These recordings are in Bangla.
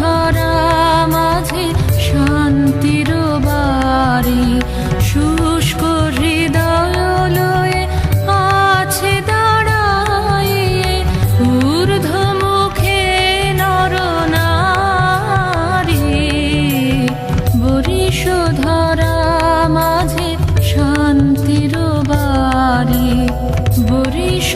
ধরা মাঝে শান্তির বাড়ি। শুষ্ক হৃদয় আছে দাঁড়ায় ঊর্ধ্ব মুখে নরনারী বরিশ ধরা মাঝে শান্তির বাড়ি, বরিশ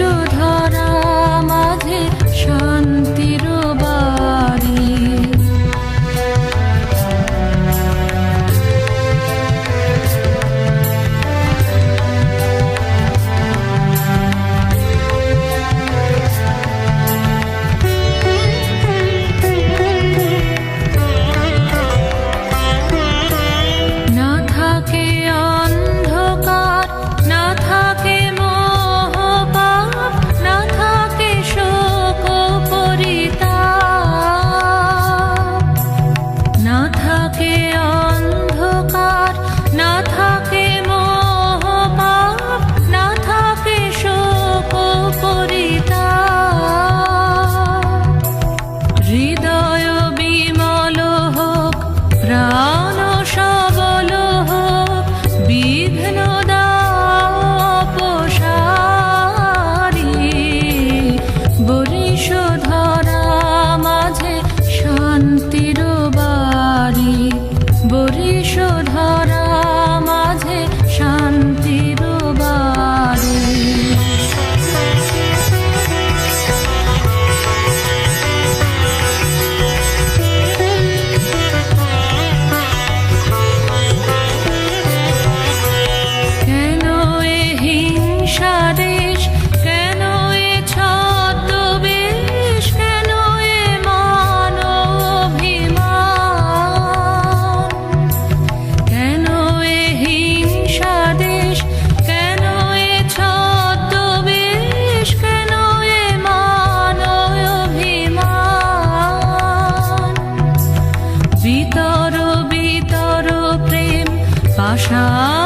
পাষাণ হৃদয়ে